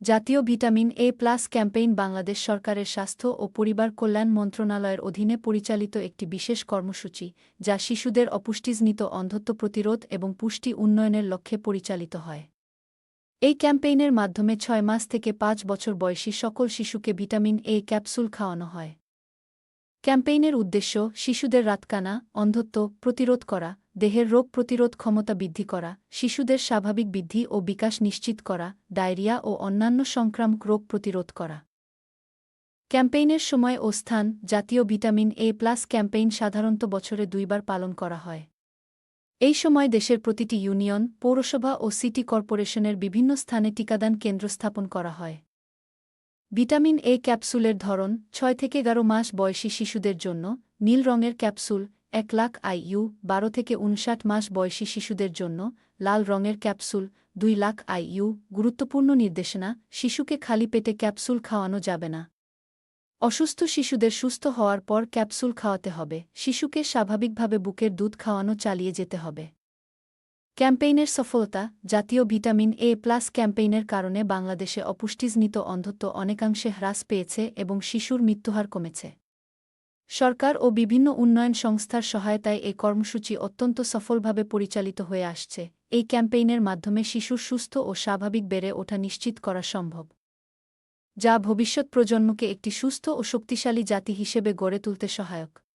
জাতীয় vitamin A plus campaign Bangladesh সরকারের স্বাস্থ্য ও পরিবার কল্যাণ মন্ত্রণালয়ের অধীনে পরিচালিত একটি বিশেষ কর্মসূচি, যা শিশুদের অপুষ্টিজনিত অন্ধত্ব প্রতিরোধ এবং পুষ্টি উন্নয়নের লক্ষ্যে পরিচালিত হয়। এই ক্যাম্পেইনের মাধ্যমে ছয় মাস থেকে পাঁচ বছর বয়সী সকল শিশুকে ভিটামিন এ ক্যাপসুল খাওয়ানো হয়। ক্যাম্পেইনের উদ্দেশ্য শিশুদের রাতকানা, অন্ধত্ব প্রতিরোধ করা, দেহের রোগ প্রতিরোধ ক্ষমতা বৃদ্ধি করা, শিশুদের স্বাভাবিক বৃদ্ধি ও বিকাশ নিশ্চিত করা, ডায়রিয়া ও অন্যান্য সংক্রামক রোগ প্রতিরোধ করা। ক্যাম্পেইনের সময় ও স্থান, জাতীয় ভিটামিন এ প্লাস ক্যাম্পেইন সাধারণত বছরে দুইবার পালন করা হয়। এই সময় দেশের প্রতিটি ইউনিয়ন, পৌরসভা ও সিটি কর্পোরেশনের বিভিন্ন স্থানে টিকাদান কেন্দ্র স্থাপন করা হয়। ভিটামিন এ ক্যাপসুলের ধরন ছয় থেকে এগারো মাস বয়সী শিশুদের জন্য, নীল রঙের ক্যাপসুল এক লাখ আইইউ, বারো থেকে উনষাট মাস বয়সী শিশুদের জন্য, লাল রঙের ক্যাপসুল দুই লাখ আইইউ, গুরুত্বপূর্ণ নির্দেশনা, শিশুকে খালি পেটে ক্যাপসুল খাওয়ানো যাবে না। অসুস্থ শিশুদের সুস্থ হওয়ার পর ক্যাপসুল খাওয়াতে হবে, শিশুকে স্বাভাবিকভাবে বুকের দুধ খাওয়ানো চালিয়ে যেতে হবে। ক্যাম্পেইনের সফলতা, জাতীয় ভিটামিন এ প্লাস ক্যাম্পেইনের কারণে বাংলাদেশে অপুষ্টিজনিত অন্ধত্ব অনেকাংশে হ্রাস পেয়েছে এবং শিশুর মৃত্যুহার কমেছে। সরকার ও বিভিন্ন উন্নয়ন সংস্থার সহায়তায় এই কর্মসূচি অত্যন্ত সফলভাবে পরিচালিত হয়ে আসছে। এই ক্যাম্পেইনের মাধ্যমে শিশুর সুস্থ ও স্বাভাবিক বেড়ে ওঠা নিশ্চিত করা সম্ভব। যা ভবিষ্যৎ প্রজন্মকে একটি সুস্থ ও শক্তিশালী জাতি হিসেবে গড়ে তুলতে সহায়ক।